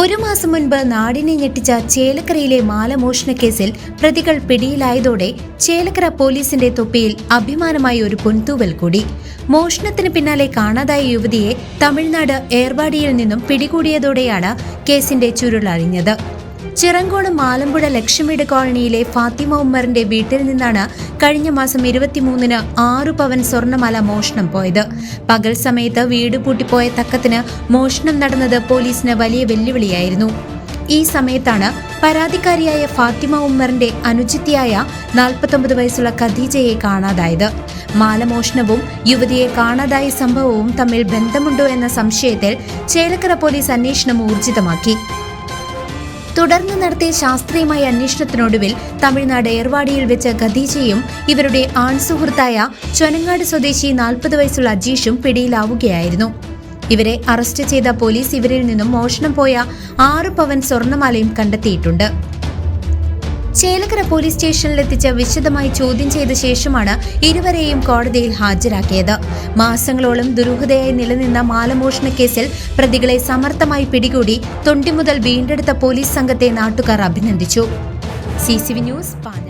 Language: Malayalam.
ഒരു മാസം മുൻപ് നാടിനെ ഞെട്ടിച്ച ചേലക്കരയിലെ മാലമോഷണ കേസിൽ പ്രതികൾ പിടിയിലായതോടെ ചേലക്കര പോലീസിന്റെ തൊപ്പിയിൽ അഭിമാനമായി ഒരു പൊൻതൂവൽ കൂടി. മോഷണത്തിന് പിന്നാലെ കാണാതായ യുവതിയെ തമിഴ്നാട് ഏർവാടിയിൽ നിന്നും പിടികൂടിയതോടെയാണ് കേസിന്റെ ചുരുളഴിഞ്ഞത്. ചിറങ്കോട് മാലമ്പുഴ ലക്ഷ്മിയുടെ കോളനിയിലെ ഫാത്തിമ ഉമ്മറിന്റെ വീട്ടിൽ നിന്നാണ് കഴിഞ്ഞ മാസം ഇരുപത്തിമൂന്നിന് ആറു പവൻ സ്വർണമല മോഷണം പോയത്. പകൽ സമയത്ത് വീട് പൂട്ടിപ്പോയ തക്കത്തിന് മോഷണം നടന്നത് പോലീസിന് വലിയ വെല്ലുവിളിയായിരുന്നു. ഈ സമയത്താണ് പരാതിക്കാരിയായ ഫാത്തിമ ഉമ്മറിന്റെ അനുജിത്തിയായ നാൽപ്പത്തൊമ്പത് വയസ്സുള്ള ഖദീജയെ കാണാതായത്. മാലമോഷണവും യുവതിയെ കാണാതായ സംഭവവും തമ്മിൽ ബന്ധമുണ്ടോ എന്ന സംശയത്തിൽ ചേലക്കര പോലീസ് അന്വേഷണം ഊർജിതമാക്കി. തുടർന്ന് നടത്തിയ ശാസ്ത്രീയമായ അന്വേഷണത്തിനൊടുവിൽ തമിഴ്നാട് ഏർവാടിയിൽ വെച്ച് ഖദീജയും ഇവരുടെ ആൺസുഹൃത്തായ ചൊനങ്ങാട് സ്വദേശി നാൽപ്പത് വയസ്സുള്ള അജീഷും പിടിയിലാവുകയായിരുന്നു. ഇവരെ അറസ്റ്റ് ചെയ്ത പോലീസ് ഇവരിൽ നിന്നും മോഷണം പോയ ആറ് പവൻ സ്വർണമാലയും കണ്ടെത്തിയിട്ടുണ്ട്. ചേലക്കര പോലീസ് സ്റ്റേഷനിലെത്തിച്ച് വിശദമായി ചോദ്യം ചെയ്ത ശേഷമാണ് ഇരുവരെയും കോടതിയിൽ ഹാജരാക്കിയത്. മാസങ്ങളോളം ദുരൂഹതയായി നിലനിന്ന മാലമോഷണ കേസിൽ പ്രതികളെ സമർത്ഥമായി പിടികൂടി തൊണ്ടി മുതൽ വീണ്ടെടുത്ത പോലീസ് സംഘത്തെ നാട്ടുകാർ അഭിനന്ദിച്ചു. C news പാഞ്ഞ